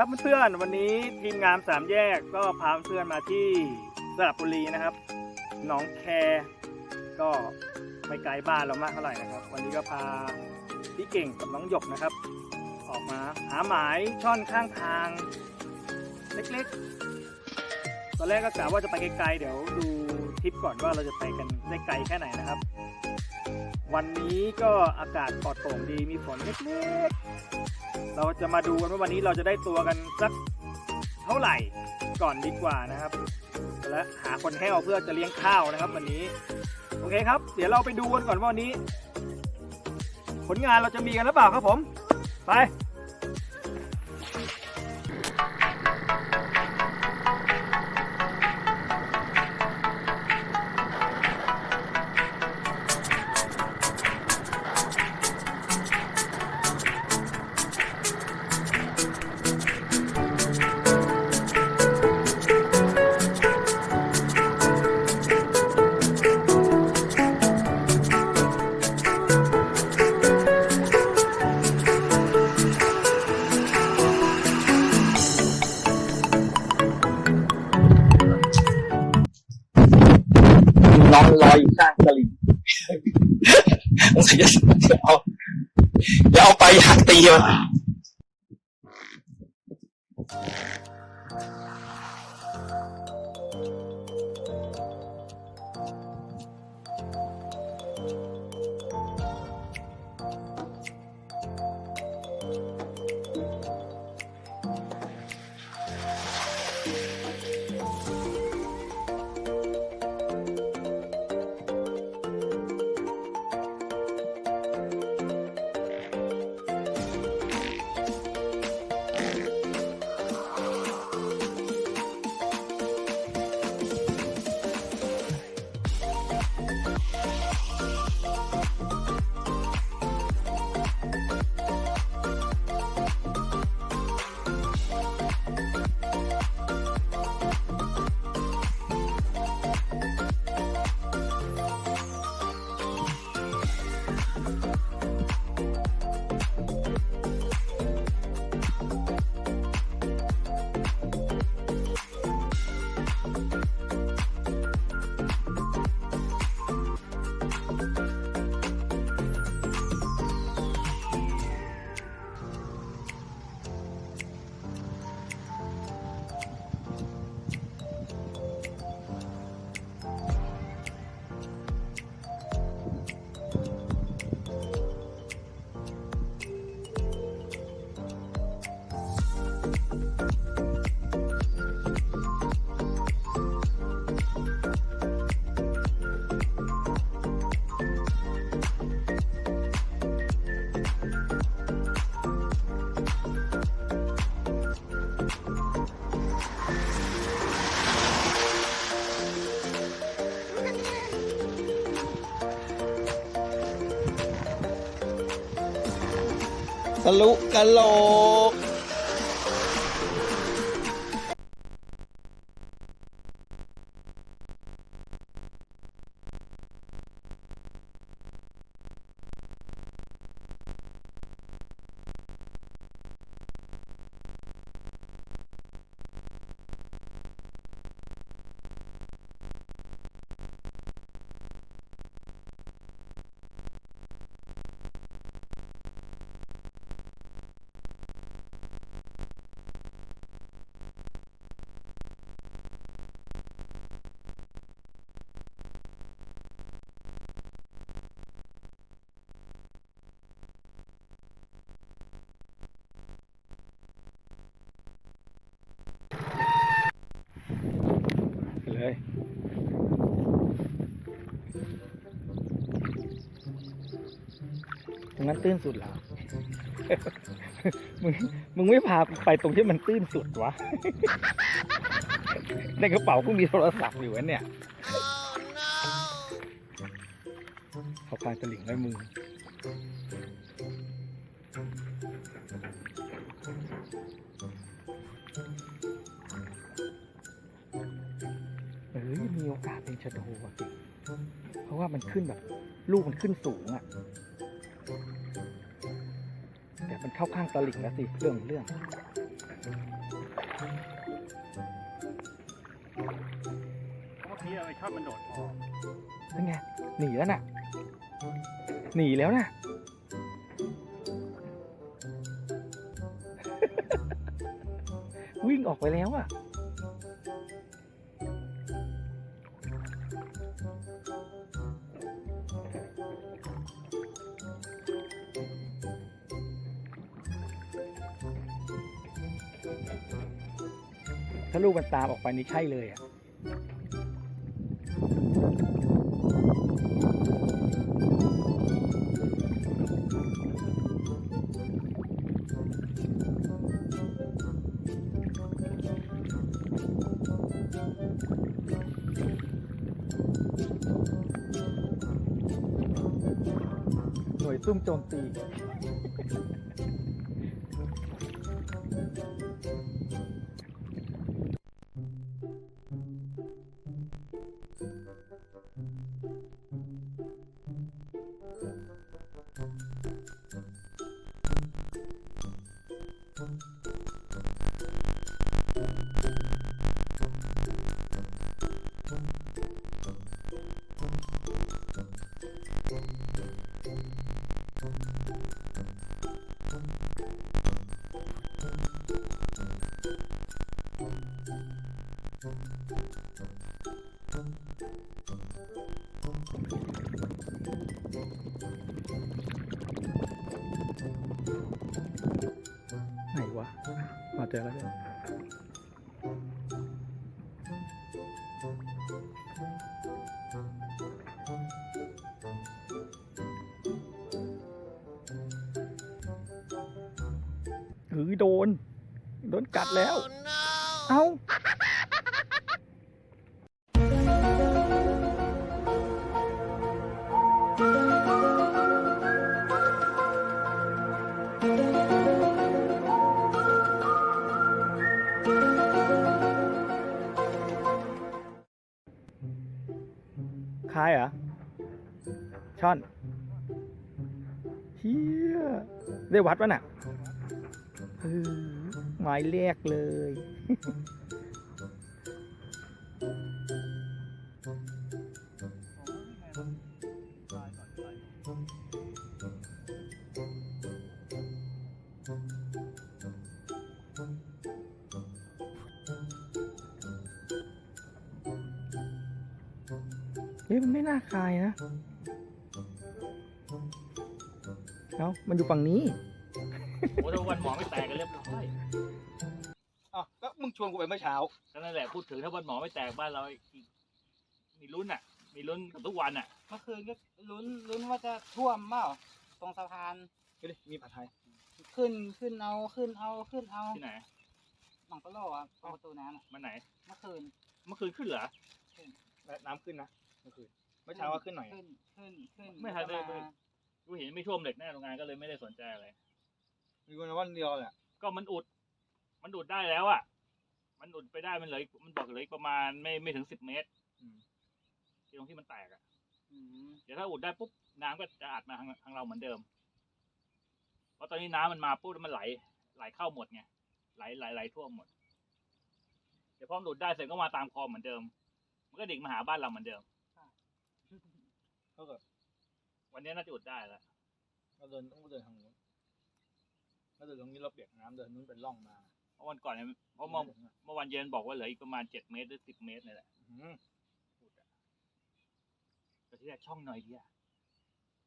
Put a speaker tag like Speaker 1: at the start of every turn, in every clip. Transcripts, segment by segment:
Speaker 1: ครับเพื่อนๆวันนี้ทีมงานสามแยกก็พาเพื่อนมาที่สระบุรีนะครับหนองแคก็ไม่ไกลบ้านเรามากเท่าไหร่นะครับ วันนี้ก็พาพี่เก่งกับน้องหยกนะครับ ออกมาหาหมายช่อนข้างทาง เล็กๆ ตอนแรกก็กะว่าจะไปไกลๆเดี๋ยวดูทริปก่อนว่าเราจะไปกันได้ไกลแค่ไหนนะครับ วันนี้ก็อากาศปลอดโปร่งดีมีฝนเล็กๆ เราจะมาดูกันว่าวันนี้เราจะได้ตัวกันสักเท่าไหร่ก่อนดีกว่านะครับ และหาคนแห้วเพื่อจะเลี้ยงข้าวนะครับ วันนี้ โอเคครับ เดี๋ยวเราไปดูกันก่อนว่าวันนี้ ผลงานเราจะมีกันหรือเปล่าครับผม ไป
Speaker 2: อย่าเอาอย่าเอาไปหักตีมัน ทะลุกะโหลก
Speaker 1: เลย ตรงนั้นตื้นสุดเหรอ มึง มึงไม่พาไปตรงที่มันตื้นสุดวะ ในกระเป๋ากูมีโทรศัพท์อยู่วะเนี่ย เขาพางตะหลิ่งไว้มึงะโดอะเพราะว่ามันขึ้นแบบ ลูกมันขึ้นสูงอะ แต่มันเข้าข้างตลิ่งแล้วสิ เรื่องเรื่อง
Speaker 3: เมื่อกี้เราไป
Speaker 4: ชอบมันโดดออก
Speaker 1: นั่นไง หนีแล้วน่ะ หนีแล้วน่ะวิ่งออกไปแล้วอะ ถ้าลูกมันตามออกไปนี่ใช่เลยอะหน่วยซุ่มโจมตี ไหนวะมาเจอแล้วเนี่ยเฮ้ยโดน โดนกัดแล้ว เอ้าคายเหรอ ช่อนเฮียได้วัดวะน่ะ มายแรกเลย เฮ้ยมันไม่น่าคายนะ เอ้า มันอยู่ฝั่งนี้
Speaker 3: โอ้ถ้าวันหมอไม่แตกกันเรียบร้อย
Speaker 1: ชวนกูไปเมื่อเช้า
Speaker 3: ก็นั่นแหละพูดถึงถ้าวันหมอไม่แตกบ้านเราอีกมีลุ้นอะ มีลุ้นกับทุกวันอะ
Speaker 5: เมื่อคืนก็ลุ้นลุ้นว่าจะท่วมเปล่าตรงสะพาน
Speaker 1: เฮ้ยมีผัดไทย
Speaker 5: ขึ้นขึ้นเอาขึ้นเอาขึ้นเอา
Speaker 3: ที่ไหน
Speaker 5: หนองตะโลอะตรงประตูน้ำอะ
Speaker 3: มันไหน
Speaker 5: เมื่อคืน
Speaker 3: เมื่อคืนขึ้นเหรอ
Speaker 1: น้ำขึ้นนะเมื่อคืนเมื่อเช้าว่าขึ้นหน่อย
Speaker 5: ขึ้นขึ้นขึ้น
Speaker 3: ไม่ทันได้
Speaker 5: แล้วก็า
Speaker 3: กูเห็นไม่ท่วมเหล็กแน่โรงงานก็เลยไม่ได้สนใจอะไร
Speaker 1: มีวันวันเดียวแหละ
Speaker 3: ก็มันอุด มันอุดได้แล้วอะ มันอุดไปได้มันเหลยมันบอกเหลืออีกประมาณไม่ไม่ถึงสิบเมตร
Speaker 1: อืม
Speaker 3: ที่ตรงที่มันแตกอะ
Speaker 5: อืม
Speaker 3: เดี๋ยวถ้าอุดได้ปุ๊บน้ำก็จะอัดมาทางทางเราเหมือนเดิม เพราะตอนนี้น้ำมันมาปุ๊บแล้วมันไหล ไหลเข้าหมดไงไหลไหลไหลท่วมหมด เดี๋ยวพอมันอุดได้เสร็จก็มาตามคลองเหมือนเดิม มันก็ดิ่งมาหาบ้านเราเหมือนเดิม
Speaker 1: เท่ากับ
Speaker 3: วันนี้น่าจะอุดได้แล้ว
Speaker 1: เราเดินต้องเดินทางนู้นถ้าเดินตรงนี้เราเปียกน้ำเดินนู้นเป็นร่องมา
Speaker 3: เพราะวันก่อนเนี่ยเพราะเมื่อเมื่อวันเย็นบอกว่าเหลืออีกประมาณเจ็ดเมตรหรือสิบเมตรนี่แหละ
Speaker 1: อืม
Speaker 3: อุดอะแต่ที่แรกช่องหน่อยเดียว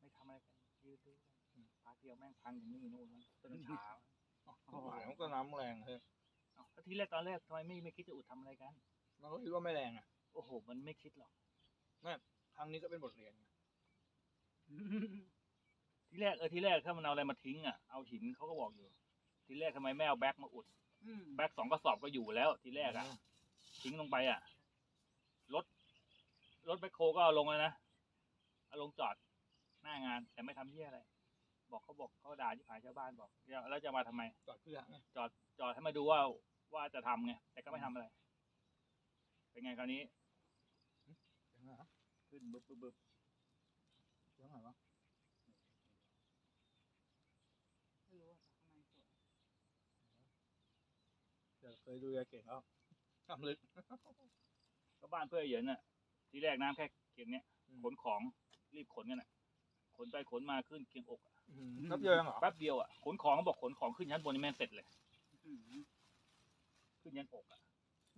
Speaker 3: ไม่ทำอะไรกันยืดดูกันพาเที่ยวแม่งพังอย่างนี้นู่นต้นเช้า
Speaker 1: หมายมันก็น้ำแรงเฮ้ย
Speaker 3: เอ้าแล้วทีแรกตอนแรกทำไมไม่ไม่คิดจะอุดทำอะไรกัน
Speaker 1: มันก็คิดว่าไม่แรงอะ
Speaker 3: โอ้โห มันไม่คิดหรอก
Speaker 1: ครั้งนี้ก็เป็นบทเรียนไง
Speaker 3: ทีแรกเออทีแรกถ้ามันเอาอะไรมาทิ้งอะเอาหินเขาก็บอกอยู่ ทีแรกทำไมไม่เอาแบ็กมาอุด
Speaker 5: อืม
Speaker 3: แบ็กสองกระสอบก็อยู่แล้วทีแรกอะ ทิ้งลงไปอะ รถ รถแบ็คโคก็เอาลงเลยนะเอาลงจอดหน้างาน แต่ไม่ทำเหี้ยอะไร บอกเขาบอกเขาด่าที่ผายชาวบ้านบอกเดี๋ยวแล้วจะมาทำไม
Speaker 1: จอดเพื่อไง
Speaker 3: จอดจอดให้มาดูว่าว่าจะทำไงแต่ก็ไม่ทำอะไร เป็นไงคราวนี้
Speaker 1: เสียงอะไรวะ
Speaker 3: ขึ้นบึ๊บบึ๊บบึ๊บ
Speaker 1: เสียงอะไรวะ
Speaker 5: ไม่รู้ว่าข้างในสวย
Speaker 1: เดี๋ยวเคยดูยายเก่งแล้วทำลึก
Speaker 3: ก็บ้านเพื่อนเหยินน่ะ ทีแรกน้ำแค่เกียงเนี้ยขนของรีบขนกันอะ ขนไปขนมาขึ้นเกียงอกอะ
Speaker 1: นับเยอะยังเหรอ
Speaker 3: แป๊บเดียวอะขนของเขาบอกขนของขึ้นชั้นบนนี่แม่งเสร็จเลย ขึ้นยันอกอะ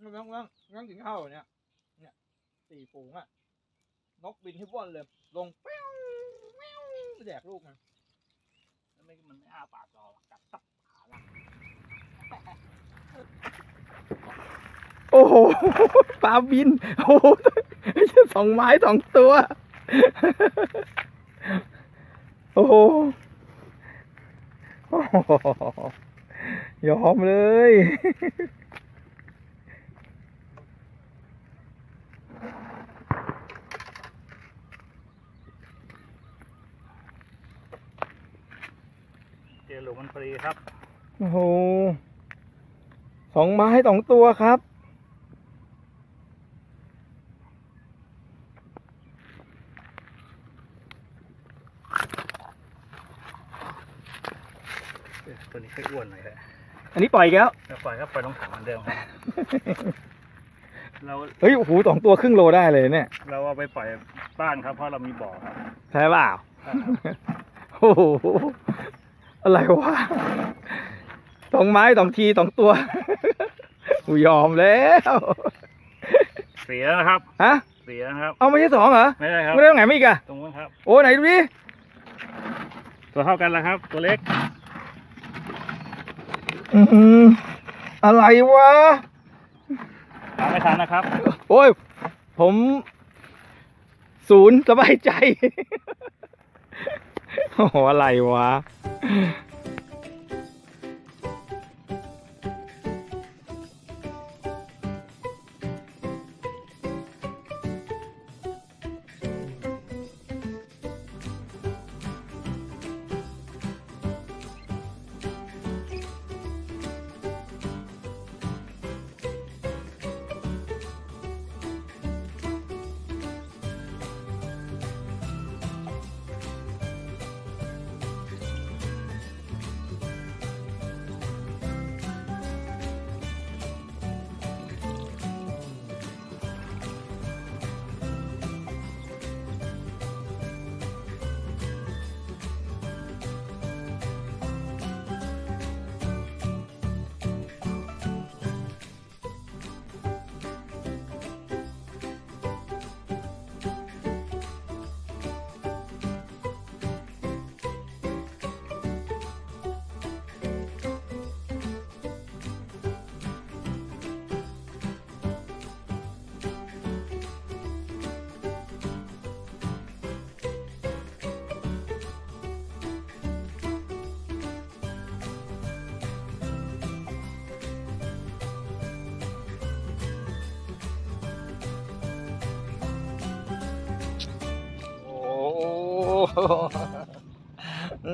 Speaker 1: งั้นงั้นงั้นงั้นกินข้าวเนี่ย เนี่ยสี่ฝูงอะนกบินให้ว่อนเลย ลงเปี้ยวเปี้ยวแดกลูกมัน
Speaker 3: แล้วไม่มันไม่อ้าปากรอหรอกกัดตับขาละ
Speaker 1: โอ้โหปลาบิน โอ้โหสองไม้สองตัว โอ้โหโอ้โหยอมเลย
Speaker 3: เจอหลุมมันฟรีครับ
Speaker 1: โอ้โหส องไม้สองตัวครับ
Speaker 3: ตัวนี้ค่อยอ้วนหน่อยฮะ
Speaker 1: อันนี้ปล่อยอีกแล้ว
Speaker 3: แล้วปล่อยครับปล่อยลงถังเหมือนเดิมครับ เรา
Speaker 1: เฮ้ยโอ้โหสองตัวครึ่งโลได้เลยเนี่ย
Speaker 3: เราเอาไปปล่อยบ้านครับเพราะเรามีบ่อครับ
Speaker 1: ใช่เปล่า โอ้โห อะไรวะ สองไม้สองทีสองตัวกูยอมแล้ว
Speaker 3: เสียนะครับ
Speaker 1: ฮะ
Speaker 3: เสียนะครับ
Speaker 1: เอาไม่ใช่สองเหรอ
Speaker 3: ไม่ได้ครับ
Speaker 1: ไม่ได้ตรงไหนไม่อีกอะ
Speaker 3: ตรงนู้นครับ
Speaker 1: โอ้ไหนดูดิ
Speaker 3: ตัวเท่ากันแล้วครับ ตัวเล็ก
Speaker 1: อื้อหืออะไรวะ
Speaker 3: หาไม่ทันนะครับ
Speaker 1: โอ้ย ผม ศูนย์สบายใจ โอ้โห อะไรวะ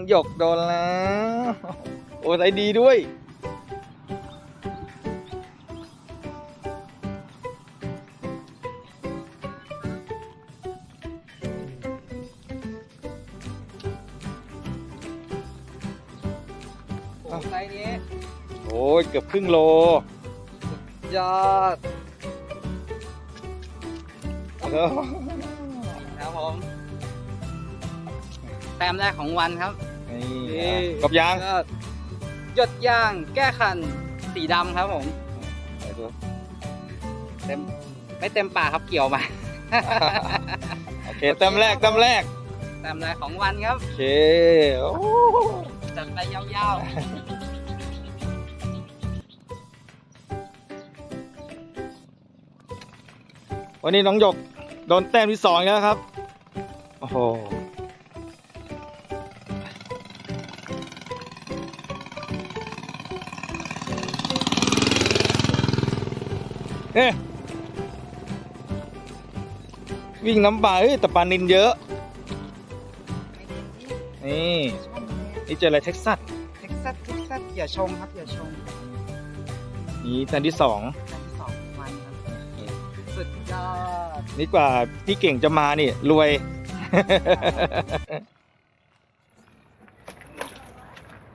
Speaker 1: หยกโดนแล้วโอ้ใจดีด้วย
Speaker 5: โอ้ไซส์นี้
Speaker 1: โอ้ยเกือบครึ่งโล
Speaker 5: ยอด
Speaker 1: เออ
Speaker 5: แต้มแรกของวันครับ
Speaker 1: นี่กบยาง
Speaker 5: ก็หยดยางแก้คันสีดำครับผมเต็มไม่เต็มปากครับเกี่ยวมา
Speaker 1: โอเคเต็มแรกเต็มแรก
Speaker 5: แต้มแรกของวันครับ
Speaker 1: โอเคโอ้
Speaker 5: จัดไปยาว
Speaker 1: วันนี้น้องหยกโดนแต้มที่สองแล้วครับ โอ้โห เอ๊ะวิ่งน้ำปลาเอ้ยแต่ปลานินเยอะ นี่นี่เจออะไรเท็กซัส
Speaker 5: ๆเท็กซัส เท็กซัส อย่าชมครับ อย่าชม
Speaker 1: นี่แต้มที่สอง
Speaker 5: แต้มที่สองของวันครับสุดยอด
Speaker 1: นี่กว่าพี่เก่งจะมานี่ รวย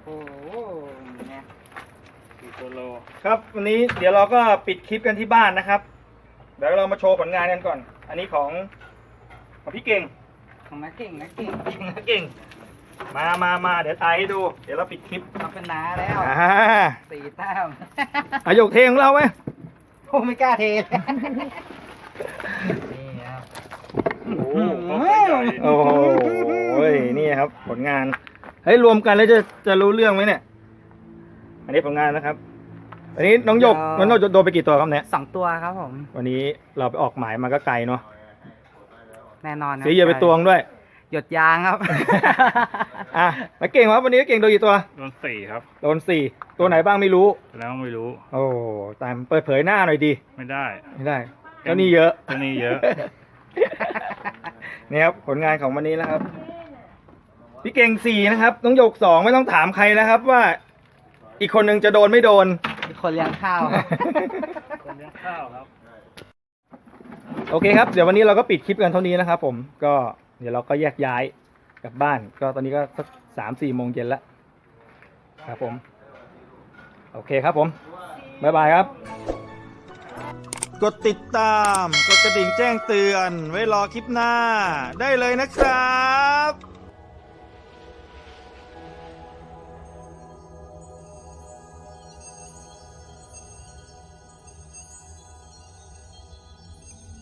Speaker 5: โอ้โหเนี่ย
Speaker 6: 4ตัวโลครับวันนี้เดี๋ยวเราก็ปิดคลิปกันที่บ้านนะครับ
Speaker 1: เดี๋ยวเรามาโชว์ผลงานกันก่อน อันนี้ของของพี่เก่ง
Speaker 5: ของนักเก่งนักเก่ง
Speaker 1: เก่งนะเก่ง มามามาเดี๋ยวถ่ายให้ดู เดี๋ยวเราปิดคลิป
Speaker 5: มาเป็นน้าแล้ว
Speaker 7: อ่า
Speaker 5: สี่แต้ม
Speaker 7: อายุเทงของเราไหม
Speaker 5: โอ้ไม่กล้าเทเลยนี่ครับ
Speaker 1: โอ้โอ้โหนี่ครับ ผลงานเฮ้ยรวมกันแล้วจะจะรู้เรื่องไหมเนี่ย อันนี้ผลงานนะครับอันนี้น้องหยกน้องหยกโดนไปกี่ตัวครับเนี่ย
Speaker 5: สองตัวครับผม
Speaker 1: วันนี้เราไปออกหมายมาก็ไกลเนาะ
Speaker 5: แน่นอนครับ
Speaker 1: เสียเหยื่อไปตวงด้วย
Speaker 5: หยดยางครับ
Speaker 1: อะแล้วเก่งครับวันนี้เก่งโดนกี่ตัว
Speaker 3: โดนสี่ครับ
Speaker 1: โดนสี่ตัวไหนบ้างไม่รู้
Speaker 3: แล้วไม่รู้
Speaker 1: โอ้ตามเปิดเผยหน้าหน่อยดี
Speaker 3: ไม่ได้
Speaker 1: ไม่ได้แล้วนี่เยอะ
Speaker 3: ตัวนี้เยอะ
Speaker 1: นี่ครับผลงานของวันนี้นะครับ พี่เก่งสี่นะครับน้องหยกสองไม่ต้องถามใครนะครับว่า อีกคนนึงจะโดนไม่โดน
Speaker 5: มีคนเลี้ยงข้าวครับ
Speaker 3: คนเลี้ยงข้าวครับ
Speaker 1: โอเคครับ เดี๋ยววันนี้เราก็ปิดคลิปกันเท่านี้นะครับผม ก็เดี๋ยวเราก็แยกย้ายกลับบ้าน ก็ตอนนี้ก็สักสามสี่โมงเย็นแล้วครับผม โอเคครับผม บ๊ายบายครับ กดติดตาม กดกระดิ่งแจ้งเตือน ไว้รอคลิปหน้า ได้เลยนะครับ